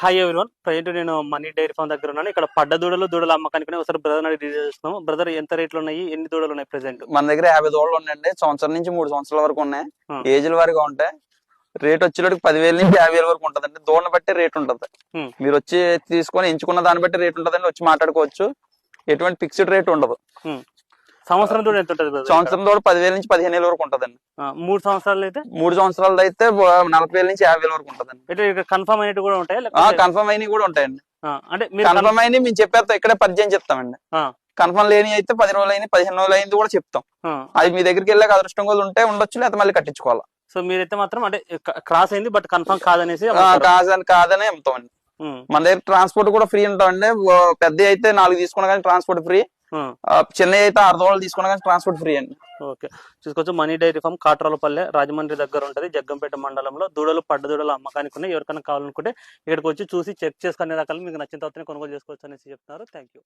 Hi everyone present నేను money dairy farm దగ్గర ఉన్నాను. ఇక్కడ పడ్డ దూడలు దూడల అమ్మకానికి ఒకసారి బ్రదర్ అడిగి చేస్తున్నాము బ్రదర్ ఎంత రేట్లు ఉన్నాయి? ఎన్ని దూడలు ఉన్నాయి ప్రెసెంట్ మన దగ్గర యాభై దోళ్ళు ఉన్నాయండి. సంవత్సరం నుంచి మూడు సంవత్సరాల వరకు ఉన్నాయి. ఏజ్ల వారిగా ఉంటాయి రేట్ వచ్చేటికి పదివేల నుంచి యాభై వేల వరకు ఉంటదండి. దూడని బట్టి రేట్ ఉంటది. మీరు వచ్చి తీసుకొని ఎంచుకున్న దాన్ని బట్టి రేట్ ఉంటదండి. వచ్చి మాట్లాడుకోవచ్చు. ఎటువంటి ఫిక్స్డ్ రేట్ ఉండదు. సంవత్సరం దూడ ఎంత ఉంటుంది సంవత్సరం దూడ పదివేల నుంచి పదిహేను వేల వరకు ఉంటదండి. మూడు సంవత్సరాలు అయితే? మూడు సంవత్సరాలది అయితే నలభై వేల నుంచి యాభై వేల వరకు ఉంటదండి. అంటే కన్ఫర్మ్ అయినట్టు కూడా ఉంటాయి కన్ఫర్మ్ అయినవి కూడా ఉంటాయండి. అంటే మీరు కన్ఫర్మ్ అయినవి మేము చెప్పేస్తాం ఇక్కడే పద్దెం చెప్తామండి. కన్ఫర్మ్ లేని అయితే పది రోజులు అయింది పదిహేను రోజులు అయింది కూడా చెప్తాం. అది మీ దగ్గరికి వెళ్ళాక అదృష్టం కూడా ఉంటే ఉండొచ్చు లేకపోతే మళ్ళీ కట్టించుకోవాలి. సో మీరైతే మాత్రం అంటే క్రాస్ అయింది బట్ కన్ఫర్మ్ కాదనేసి. కాదని కాదని అమ్ముతామండి. మన దగ్గర ట్రాన్స్పోర్ట్ కూడా ఫ్రీ ఉంటామండి. పెద్ద అయితే నాలుగు తీసుకున్నా కానీ ట్రాన్స్పోర్ట్ ఫ్రీ. చిన్న అయితే ఆరు రోజులు తీసుకున్నా కానీ ట్రాన్స్పోర్ట్ ఫ్రీ అండి. ఓకే. చూసుకోవచ్చు money dairy farm Katralapalle Rajahmundry దగ్గర ఉంటుంది జగ్గంపేట మండలంలో. దూడలు పడ్డ దూడలు అమ్మకానికి ఉన్నాయి. ఎవరికైనా కావాలనుకుంటే ఇక్కడికి వచ్చి చూసి చెక్ చేసుకునే రకాలు మీకు నచ్చిన తర్వాత కొనుగోలు చేసుకోవచ్చు అనేసి చెప్తున్నారు. Thank you